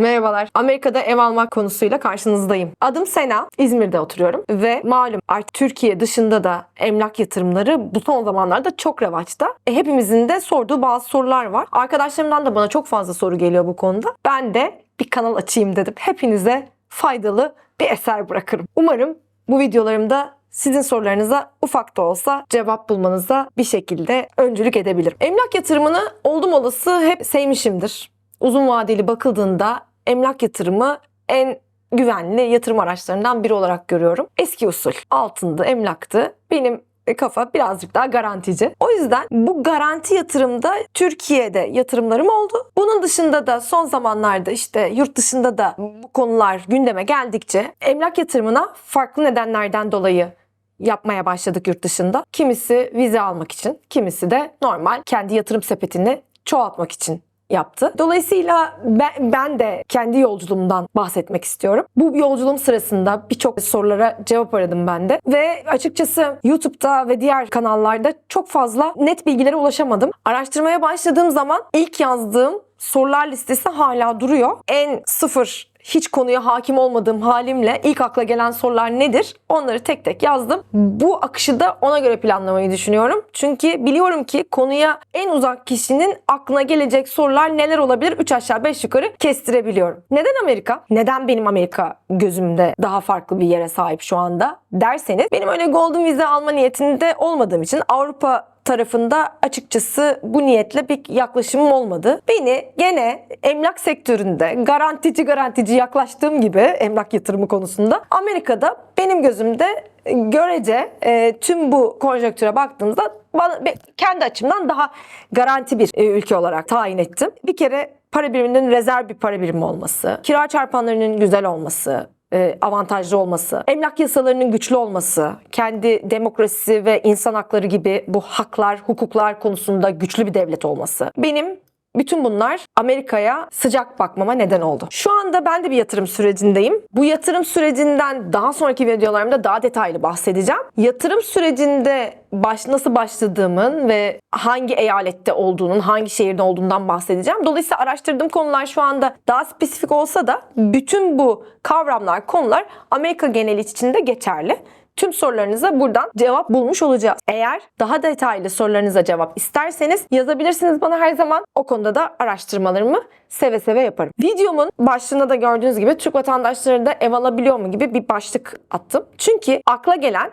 Merhabalar. Amerika'da ev almak konusuyla karşınızdayım. Adım Sena. İzmir'de oturuyorum ve malum artık Türkiye dışında da emlak yatırımları bu son zamanlarda çok revaçta. E, hepimizin de sorduğu bazı sorular var. Arkadaşlarımdan da bana çok fazla soru geliyor bu konuda. Ben de bir kanal açayım dedim. Hepinize faydalı bir eser bırakırım. Umarım bu videolarımda sizin sorularınıza ufak da olsa cevap bulmanıza bir şekilde öncülük edebilirim. Emlak yatırımını oldum olası hep sevmişimdir. Uzun vadeli bakıldığında emlak yatırımı en güvenli yatırım araçlarından biri olarak görüyorum. Eski usul altındı, emlaktı. Benim kafa birazcık daha garantici. O yüzden bu garanti yatırımda Türkiye'de yatırımlarım oldu. Bunun dışında da son zamanlarda işte yurt dışında da bu konular gündeme geldikçe emlak yatırımına farklı nedenlerden dolayı yapmaya başladık yurt dışında. Kimisi vize almak için, kimisi de normal kendi yatırım sepetini çoğaltmak için yaptı. Dolayısıyla ben, ben de kendi yolculuğumdan bahsetmek istiyorum. Bu yolculuğum sırasında birçok sorulara cevap aradım ben de. Ve açıkçası YouTube'da ve diğer kanallarda çok fazla net bilgilere ulaşamadım. Araştırmaya başladığım zaman ilk yazdığım sorular listesi hala duruyor. En sıfır hiç konuya hakim olmadığım halimle ilk akla gelen sorular nedir? Onları tek tek yazdım. Bu akışı da ona göre planlamayı düşünüyorum. Çünkü biliyorum ki konuya en uzak kişinin aklına gelecek sorular neler olabilir? 3 aşağı 5 yukarı kestirebiliyorum. Neden Amerika? Neden benim Amerika gözümde daha farklı bir yere sahip şu anda derseniz benim öyle golden vize alma niyetinde olmadığım için Avrupa tarafında açıkçası bu niyetle bir yaklaşımım olmadı. Beni gene emlak sektöründe garantici garantici yaklaştığım gibi emlak yatırımı konusunda Amerika'da benim gözümde görece e, tüm bu konjonktüre baktığımızda bana, kendi açımdan daha garanti bir e, ülke olarak tayin ettim. Bir kere para biriminin rezerv bir para birimi olması, kira çarpanlarının güzel olması, e, avantajlı olması, emlak yasalarının güçlü olması, kendi demokrasi ve insan hakları gibi bu haklar, hukuklar konusunda güçlü bir devlet olması. Benim bütün bunlar Amerika'ya sıcak bakmama neden oldu. Şu anda ben de bir yatırım sürecindeyim. Bu yatırım sürecinden daha sonraki videolarımda daha detaylı bahsedeceğim. Yatırım sürecinde baş, nasıl başladığımın ve hangi eyalette olduğunun, hangi şehirde olduğundan bahsedeceğim. Dolayısıyla araştırdığım konular şu anda daha spesifik olsa da bütün bu kavramlar, konular Amerika geneli içinde geçerli. Tüm sorularınıza buradan cevap bulmuş olacağız. Eğer daha detaylı sorularınıza cevap isterseniz yazabilirsiniz bana her zaman. O konuda da araştırmalarımı seve seve yaparım. Videomun başlığında da gördüğünüz gibi Türk vatandaşları da ev alabiliyor mu gibi bir başlık attım. Çünkü akla gelen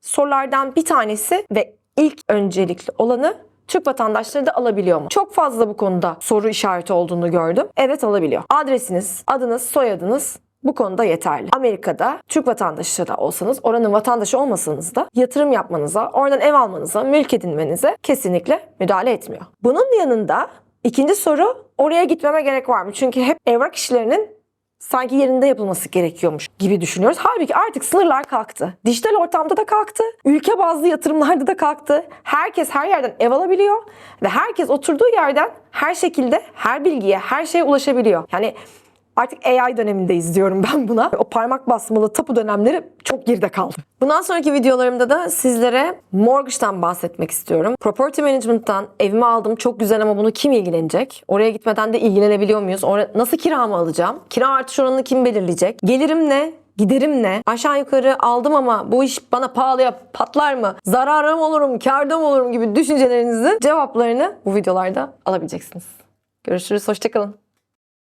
sorulardan bir tanesi ve ilk öncelikli olanı Türk vatandaşları da alabiliyor mu? Çok fazla bu konuda soru işareti olduğunu gördüm. Evet alabiliyor. Adresiniz, adınız, soyadınız bu konuda yeterli. Amerika'da Türk vatandaşı da olsanız, oranın vatandaşı olmasanız da yatırım yapmanıza, oradan ev almanıza, mülk edinmenize kesinlikle müdahale etmiyor. Bunun yanında ikinci soru oraya gitmeme gerek var mı? Çünkü hep evrak işlerinin sanki yerinde yapılması gerekiyormuş gibi düşünüyoruz. Halbuki artık sınırlar kalktı. Dijital ortamda da kalktı. Ülke bazlı yatırımlarda da kalktı. Herkes her yerden ev alabiliyor ve herkes oturduğu yerden her şekilde her bilgiye, her şeye ulaşabiliyor. Yani Artık AI dönemindeyiz diyorum ben buna. O parmak basmalı tapu dönemleri çok geride kaldı. Bundan sonraki videolarımda da sizlere mortgage'dan bahsetmek istiyorum. Property management'tan evimi aldım çok güzel ama bunu kim ilgilenecek? Oraya gitmeden de ilgilenebiliyor muyuz? Oraya nasıl kiramı alacağım? Kira artış oranını kim belirleyecek? Gelirim ne? Giderim ne? Aşağı yukarı aldım ama bu iş bana pahalıya patlar mı? Zarara mı olurum, kârda mı olurum gibi düşüncelerinizi, cevaplarını bu videolarda alabileceksiniz. Görüşürüz, hoşçakalın.